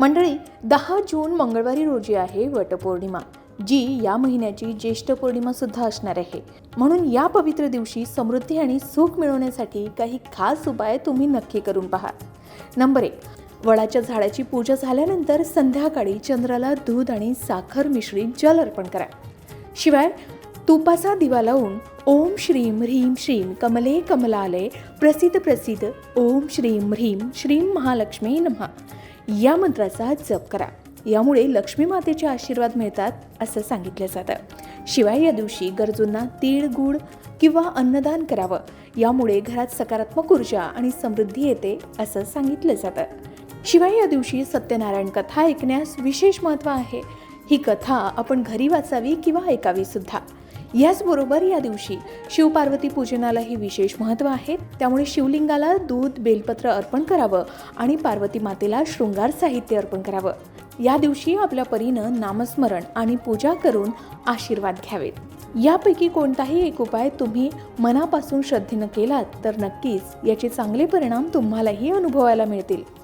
मंडळी दहा जून मंगळवारी रोजी आहे वटपौर्णिमा जी या महिन्याची ज्येष्ठ पौर्णिमा सुद्धा असणार आहे. म्हणून या पवित्र दिवशी समृद्धी आणि सुख मिळवण्यासाठी काही खास उपाय तुम्ही नक्की करून पहा. नंबर एक वडाच्या झाडाची पूजा झाल्यानंतर संध्याकाळी चंद्राला दूध आणि साखर मिश्रित जल अर्पण करा. शिवाय तुपाचा दिवा लावून ओम श्रीम ह्रीम श्रीम कमले कमलालय प्रसिद्ध प्रसिद्ध ओम श्रीम ह्रीम श्रीम महालक्ष्मी नमः. या मंत्राचा जप करा. यामुळे लक्ष्मी मातेचे आशीर्वाद मिळतात असं सांगितलं जातं. शिवाय या दिवशी गरजूंना तीळ गूळ किंवा अन्नदान करावं. यामुळे घरात सकारात्मक ऊर्जा आणि समृद्धी येते असं सांगितलं जातं. शिवाय या दिवशी सत्यनारायण कथा ऐकण्यास विशेष महत्त्व आहे. ही कथा आपण घरी वाचावी किंवा ऐकावी सुद्धा. याचबरोबर या दिवशी शिवपार्वती पूजनालाही विशेष महत्त्व आहे. त्यामुळे शिवलिंगाला दूध बेलपत्र अर्पण करावं आणि पार्वती मातेला शृंगार साहित्य अर्पण करावं. या दिवशी आपल्या परीनं नामस्मरण आणि पूजा करून आशीर्वाद घ्यावेत. यापैकी कोणताही एक उपाय तुम्ही मनापासून श्रद्धेनं केलात तर नक्कीच याचे चांगले परिणाम तुम्हालाही अनुभवायला मिळतील.